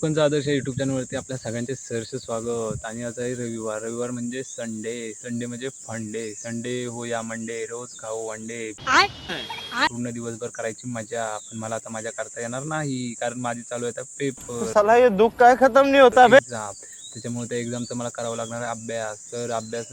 कोकणचा आदर्श यूट्यूब चॅनलवरती आपल्या सगळ्यांचे सहर्ष स्वागत. आणि आता आहे रविवार. रविवार म्हणजे संडे संडे म्हणजे फंडे संडे हो या मंडे रोज खाऊ अंडे पूर्ण दिवसभर करायची मजा. पण मला आता मजा करता येणार नाही. कारण माझी चालू आहे आता पेपर दुख काय खत्म नहीं होता एक्झाम त्याच्यामुळे त्या एक्झामचा मला करावं लागणार आहे अभ्यास. तर अभ्यास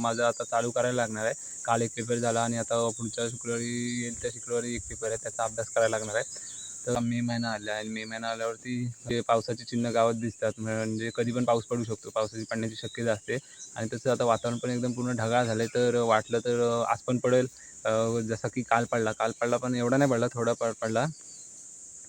माझा आता चालू करायला लागणार आहे. काल एक पेपर झाला आणि आता पुढच्या शुक्रवारी येईल त्या शुक्रवारी एक पेपर आहे. त्याचा अभ्यास करायला लागणार आहे. तर मे महिना आला आणि मे महिना आल्यावरती जे पावसाचे चिन्ह गावात दिसतात म्हणजे कधी पण पाऊस पडू शकतो. पावसाची पडण्याची शक्यता असते. आणि तसं आता वातावरण पण एकदम पूर्ण ढगाळ झालं आहे तर वाटलं तर आज पण पडेल. जसं जसा की काल पडला. काल पडला पण एवढा नाही पडला थोडा पड पडला.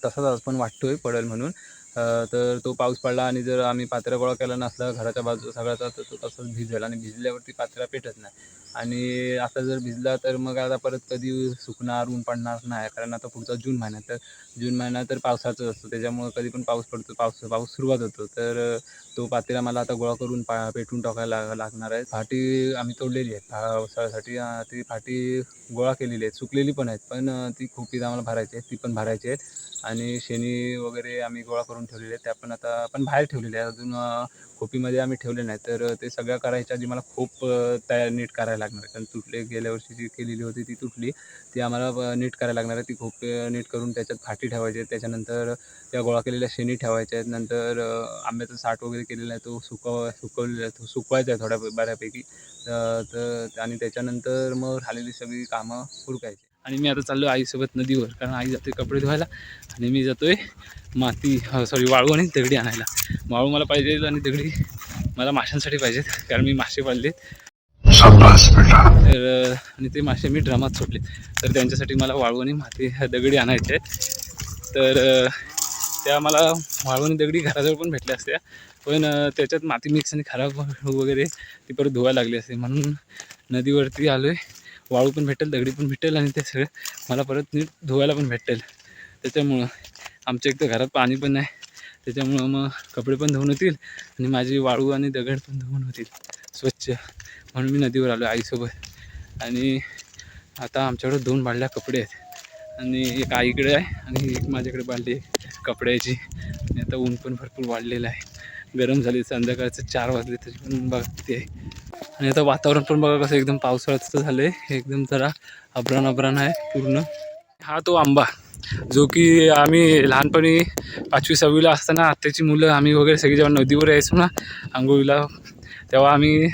तसाच आज पण वाटतोय पडेल म्हणून. तर तो पाऊस पडला आणि जर आम्ही पात्रा गोळा केला नसला घराच्या बाजू सगळ्याचा तर तो तसंच भिजेल आणि भिजल्यावरती पात्रा पेटत नाही. आणि आता जर भिजला तर मग आता परत कधी सुकणार ऊन पडणार नाही कारण आता पुढचा जून महिना तर जून महिना तर पावसाचाच असतो त्याच्यामुळं कधी पण पाऊस पडतो पाऊस पाऊस सुरुवात होतो. तर तो पातेला मला आता गोळा करून पा पेटून टाकायला लाग- लागणार आहे. फाटी आम्ही तोडलेली आहे पावसाळ्यासाठी ती फाटी गोळा केलेली आहे सुकलेली पण आहेत पण ती खोपीत आम्हाला भरायची आहे ती पण भरायची आहेत. आणि शेणी वगैरे आम्ही गोळा करून ठेवलेले आहेत त्या पण आता पण बाहेर ठेवलेले आहे अजून खोपीमध्ये आम्ही ठेवले नाही तर ते सगळ्या करायच्या आधी मला खूप तयार नीट करायला लागणार कारण तुटले गेल्या वर्षी जी केलेली होती ती तुटली. ती आम्हाला नीट करायला लागणार आहे ती खोपी नीट करून त्याच्यात फाटी ठेवायची आहे त्याच्यानंतर त्या गोळा केलेल्या शेणी ठेवायच्या आहेत. नंतर आंब्याचा साठ वगैरे केलेला आहे तो सुकव सुकवलेला आहे तो सुकवायचा आहे थोड्या बऱ्यापैकी. तर आणि त्याच्यानंतर मग राहिलेली सगळी कामं उरकायची. आणि मी आता चाललो आईसोबत नदीवर कारण आई जाते कपडे धुवायला आणि मी जातोय माती सॉरी वाळू आणि दगडी आणायला. वाळू मला पाहिजे आणि दगडी मला माशांसाठी पाहिजेत कारण मी मासे पाळले तर आणि ते मासे मी ड्रमात सोडले तर त्यांच्यासाठी मला वाळू आणि माती दगडी आणायचे आहेत. तर त्या मला वाळू आणि दगडी घराजवळ पण भेटल्या असत्या. पण त्याच्यात माती मिक्स आणि खराब वगैरे ती परत धुवायला लागली असते. म्हणून नदीवरती आलो आहे वाळू पण भेटेल दगडी पण भेटेल आणि ते सगळं मला परत नीट धुवायला पण भेटेल. त्याच्यामुळं आमच्या एक तर घरात पाणी पण नाही त्याच्यामुळं मग कपडे पण धुवून होतील आणि माझी वाळू आणि दगड पण धुवून होतील. स्वच्छ. म्हणून मी नदीवर आलो आईसोबत. आणि आता आमच्याकडे दोन बाळल्या कपडे आहेत. आणि एक आईकडे आहे आणि एक माझ्याकडे बाळली आहे कपड्याची. आणि आता ऊन पण भरपूर वाढलेलं आहे. गरम झाली संध्याकाळचं चार वाजले तरी पण ऊन आहे. आणि आता वातावरण पण बघा कसं एकदम पावसाळ्याचं झालं आहे एकदम जरा अब्रान अब्रान आहे पूर्ण. हा तो आंबा जो की आम्ही लहानपणी पाचवी सहावीला असताना आत्याची मुलं आम्ही वगैरे सगळी जेव्हा नदीवर यायचो ना आंघोळीला तेव्हा आम्ही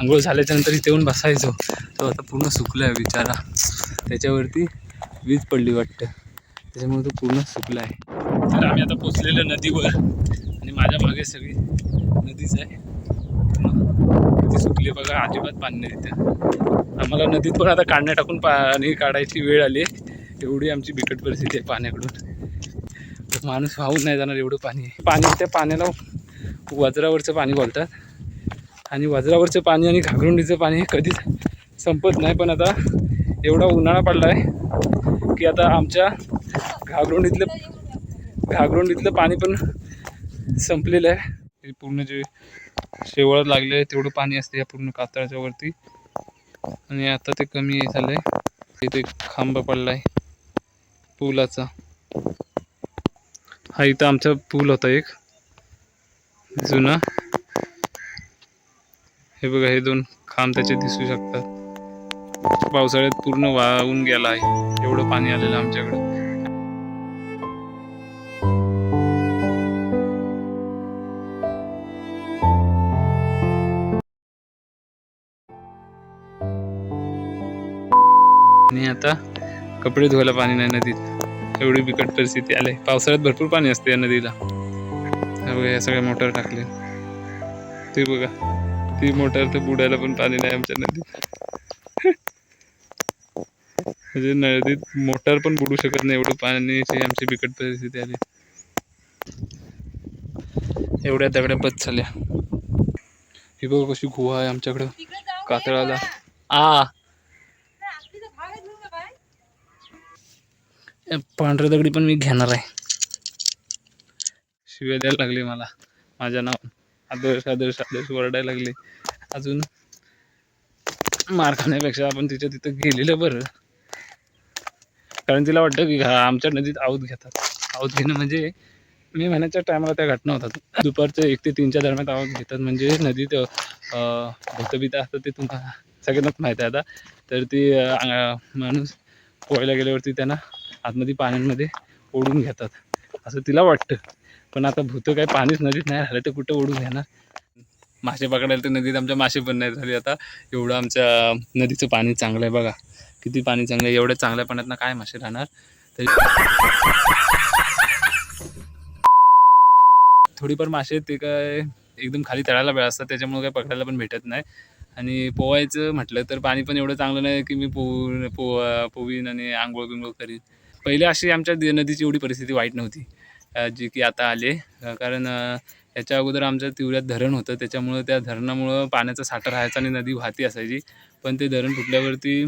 आंघोळ झाल्याच्यानंतर इथे येऊन बसायचो. तो आता पूर्ण सुकला आहे बिचारा. त्याच्यावरती वीज पडली वाटतं. त्याच्यामुळे तो पूर्ण सुकला आहे तर आम्ही आता पोचलेलो नदीवर. आणि माझ्या मागे सगळी नदीच आहे. नदी सुकली बघा अजिबात पाणी नाही तिथे. आम्हाला नदीत पण आता काढण्या टाकून पाणी काढायची वेळ आली. आहे एवढी आमची बिकट परिस्थिती आहे पाण्याकडून. माणूस वाहून नाही जाणार एवढं पाणी. आहे पाणी त्या पाण्याला वज्रावरचं पाणी बोलतात. आणि वज्रावरचं पाणी आणि घागरुंडीचं पाणी कधीच संपत नाही पण आता एवढा उन्हाळा पडला आहे की आता आमच्या घागरुंडीतलं घागरुंडीतलं पाणी पण संपलेलं आहे. पूर्ण जे शेवळात लागले आहे तेवढं पाणी असते या पूर्ण कातळाच्या वरती. आणि आता ते कमी झालंय. आहे इथे खांब पडलाय पुलाचा. हा इथं आमचा पूल होता एक जुना. हे बघा हे दोन खांब त्याचे दिसू शकतात. पावसाळ्यात पूर्ण वाहून गेला आहे. एवढं पाणी आलेलं आमच्याकडे. आता कपडे धुवायला पाणी नाही नदीत. एवढी बिकट परिस्थिती आली. पावसाळ्यात भरपूर पाणी असते या नदीला. बघा या सगळ्या मोटर टाकले ते बघा. ती मोटर तर बुडायला पण पाणी नाही आमच्या नदीत. म्हणजे नदीत मोटर पण बुडू शकत नाही. एवढं पाण्याची आमची बिकट परिस्थिती आली. एवढ्या दगड्या बस झाल्या. ही बघा कशी गुहा आहे आमच्याकडं. कातळाला. आ! पांढरे पांढऱ्या दगडी पण मी घेणार आहे. शिव्या द्यायला लागले मला. माझ्या नाव आदर्श आदर्श आदर्श वरडायला लागले. अजून मार खाण्यापेक्षा आपण तिच्या तिथं गेलेलं बरं. कारण तिला वाटतं की आमच्या नदीत आऊत घेतात. आऊत घेणं म्हणजे मे महिन्याच्या टायमाला त्या घटना होतात. दुपारच्या एक ते तीनच्या दरम्यान आवाज घेतात म्हणजे नदीत भूतबिता भूतबित असतं ते तुम्हाला सगळ्यांनाच माहीत आहे आता. तर ती माणूस पोहायला गेल्यावरती त्यांना आतमध्ये पाण्यामध्ये ओढून घेतात. असं तिला वाटतं. पण आता भूतं काही पाणीच नदीत नाही राहिलं तर कुठं ओढून घेणार? मासे पकडायला तर नदीत आमच्या मासे पण नाही झाले आता एवढं आमच्या नदीचं पाणी चांगलं आहे बघा. किती पाणी चांगलं आहे. एवढ्या चांगल्या पाण्यात काय मासे राहणार? तरी थोडीफार मासे आहेत ते काय एकदम खाली तळायला वेळ असतात. त्याच्यामुळे काय पकडायला पण भेटत नाही. आणि पोवायचं म्हटलं तर पाणी पण एवढं चांगलं नाही की मी पोव पो पोवीन आणि आंघोळ बिंघोळ करीन. पहिले अशी आमच्या नदीची एवढी परिस्थिती वाईट नव्हती. जी की आता आले. कारण याच्या अगोदर आमच्या तिवऱ्यात धरण होतं. त्याच्यामुळं त्या धरणामुळं पाण्याचा साठा राहायचा आणि नदी वाहती असायची. पण ते धरण फुटल्यावरती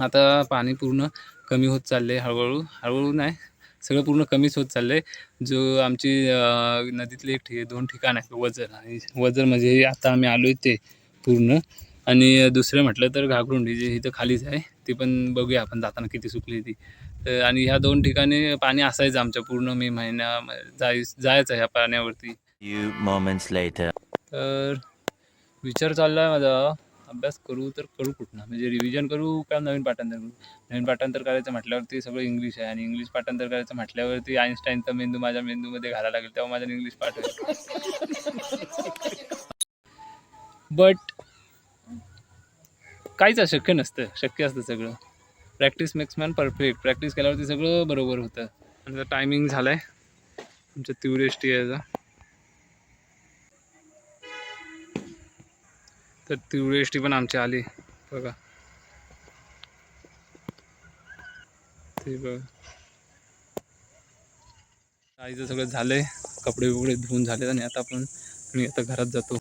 आता पाणी पूर्ण कमी होत चालले हळूहळू. हळूहळू नाही सगळं पूर्ण कमीच होत चाललं आहे जो आमची नदीतले एक ठि दोन ठिकाण आहेत वजर आणि वजर म्हणजे आता आम्ही आलो आहे ते पूर्ण. आणि दुसरं म्हटलं तर घागरुंडी जे इथं खालीच आहे ती पण बघूया आपण जाताना किती सुकली ती. आणि ह्या दोन ठिकाणी पाणी असायचं आमच्या पूर्ण मे महिन्या जाय जायचं ह्या पाण्यावरती. तर विचार चालला आहे माझा अभ्यास करू तर करू कुठनं? म्हणजे रिव्हिजन करू का नवीन पाठांतर करू? नवीन पाठांतर करायचं म्हटल्यावरती सगळं इंग्लिश आहे आणि इंग्लिश पाठांतर करायचं म्हटल्यावरती आईन्स्टाईनचा मेंदू माझ्या मेंदूमध्ये घालायला लागेल तेव्हा माझं इंग्लिश पाठ बट काहीच अशक्य नसतं शक्य असतं सगळं. Practice makes man perfect practice केल्यावरती सगळं बरोबर होतं. आणि टायमिंग झालं आहे आमच्या तीव्र याचा तर तीव्र पण आमची आली. बघा. ते बघा. आईचं सगळं झालंय. कपडे वगैरे धुवून झाले आणि आता आपण मी आता घरात जातो.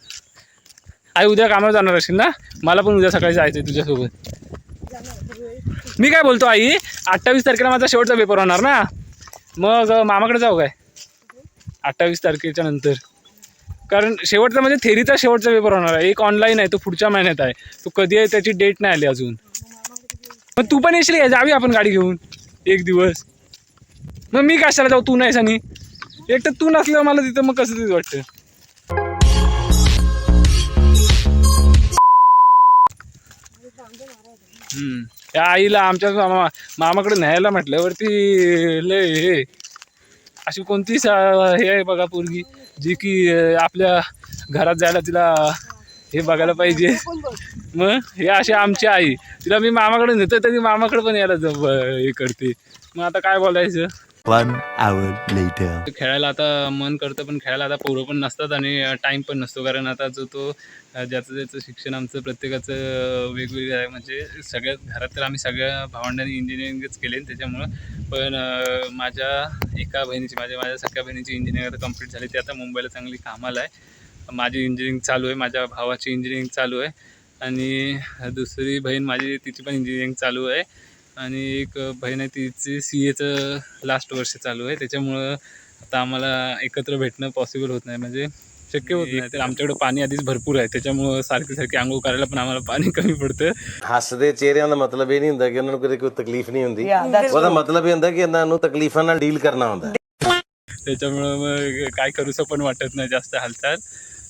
आई उद्या कामावर जाणार असेल ना? मला पण उद्या सकाळी जायचं आहे तुझ्यासोबत. मी काय बोलतो आई? अठ्ठावीस तारखेला माझा शेवटचा पेपर होणार ना? मग मामाकडे जाऊ काय? अठ्ठावीस तारखेच्या नंतर. कारण शेवटचा म्हणजे थेरीचा शेवटचा पेपर होणार आहे. एक ऑनलाईन आहे तो पुढच्या महिन्यात आहे. तो कधी आहे त्याची डेट नाही आली अजून. मग तू पण येशील का? जावी आपण गाडी घेऊन. एक दिवस. मग मी कशाला जाऊ? तू नाहीस आणि. एक तर तू नसल्यावर मला तिथं मग कसं तरी वाटतं? हम्म. त्या आईला आमच्या मामा मामाकडे न्यायला म्हटल्यावरती लय हे. अशी कोणती सा- हे आहे बघा पोरगी जी की आपल्या घरात जायला तिला हे बघायला पाहिजे. मग हे अशी आमची आई. तिला मी मामाकडे नेतो तरी मामाकडे पण यायला हे करते. मग आता काय बोलायचं? वन आवर लेटर खेळायला आता मन करतं पण खेळायला आता पोरं पण नसतात आणि टाईम पण नसतो. कारण आता जो तो ज्याचं ज्याचं शिक्षण आमचं प्रत्येकाचं वेगवेगळं आहे. म्हणजे सगळ्यात घरात तर आम्ही सगळ्या भावंडांनी इंजिनिअरिंगच केले त्याच्यामुळं पण माझ्या एका बहिणीची माझ्या माझ्या सगळ्या बहिणीची इंजिनिअरिंग आता कंप्लीट झाली. ती आता मुंबईला चांगली कामाला आहे. माझी इंजिनिअरिंग चालू आहे. माझ्या भावाची इंजिनिअरिंग चालू आहे. आणि दुसरी बहीण माझी तिची पण इंजिनिअरिंग चालू आहे. आणि एक बहीण आहे तिची सी एचं लास्ट वर्ष चालू आहे त्याच्यामुळं आता आम्हाला एकत्र भेटणं पॉसिबल होत नाही म्हणजे शक्य होत नाही तर आमच्याकडे पाणी आधीच भरपूर आहे त्याच्यामुळं सारखी सारखी आंघोळ करायला पण आम्हाला पाणी कमी पडतं ਹੱਸਦੇ ਚਿਹਰਿਆਂ ਦਾ ਮਤਲਬ ਇਹ ਨਹੀਂ ਹੁੰਦਾ ਕਿ ਉਹਨਾਂ ਨੂੰ ਕਦੇ ਕੋਈ ਤਕਲੀਫ ਨਹੀਂ ਹੁੰਦੀ ਉਹਦਾ ਮਤਲਬ ਇਹ ਹੁੰਦਾ ਕਿ ਇਹਨਾਂ ਨੂੰ ਤਕਲੀਫਾਂ ਨਾਲ ਡੀਲ ਕਰਨਾ ਹੁੰਦਾ त्याच्यामुळं मग काय करूसं पण वाटत नाही जास्त हालचाल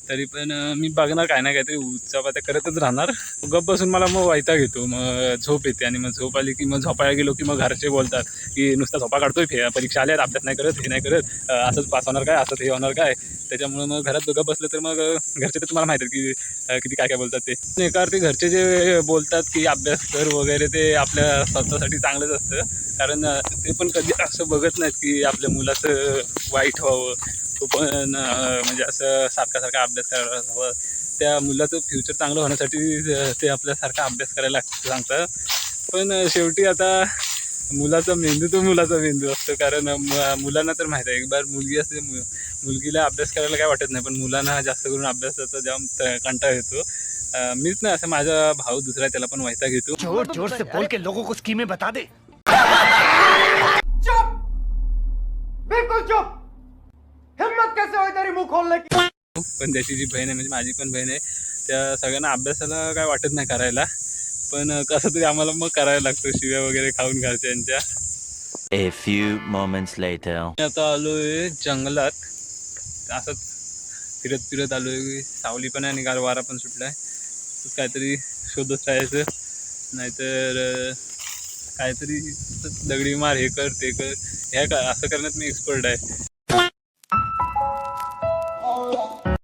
तरी पण मी बघणार काय ना काहीतरी उत्साह करतच राहणार. गप बसून मला मग वायता घेतो मग झोप येते आणि मग झोप आली की मग झोपायला गेलो की मग घरचे बोलतात की नुसता झोपा काढतोय फे परीक्षा आल्यात अभ्यास नाही करत हे नाही करत असंच पास होणार काय असंच हे होणार काय. त्याच्यामुळं मग घरात गप बसलं तर मग घरचे तर तुम्हाला माहिती आहे की किती काय काय बोलतात ते. एका ते घरचे जे बोलतात की अभ्यास कर वगैरे ते आपल्या स्वतःसाठी चांगलंच असतं. कारण ते पण कधी असं बघत नाहीत की आपल्या मुलाचं वाईट व्हावं. तो पण म्हणजे असं सारखा सारखा अभ्यास करायला हवं त्या मुलाचं फ्युचर चांगलं होण्यासाठी ते आपल्यासारखा अभ्यास करायला सांगतात. पण शेवटी आता मुलाचा मेंदू तो मुलाचा मेंदू असतो. कारण मुलांना तर माहीत आहे एक बार मुलगी असते मु- मुलगीला अभ्यास करायला काय वाटत नाही. पण मुलांना जास्त करून अभ्यासाचा जाम त- कंटाळा येतो. मीच नाही असं माझा भाऊ दुसरा आहे, त्याला पण वैताग घेतो. जोर जोर से बोल के लोगों को स्कीमें बता दे. बिल्कुल चुप! की पण त्याची जी बहीण आहे म्हणजे माझी पण बहीण आहे त्या सगळ्यांना अभ्यासाला काय वाटत नाही करायला. पण कसं तरी आम्हाला मग करायला लागतं शिव्या वगैरे खाऊन घरच्यांच्या A few moments later. मी आता आलोय जंगलात. असंच फिरत फिरत आलोय सावली पण आहे आणि गार वारा पण सुटलाय. तर काहीतरी शोधत राहायचं. नाहीतर काहीतरी दगडी मार हे कर ते कर. ह्या का असं करण्यात मी एक्सपर्ट आहे.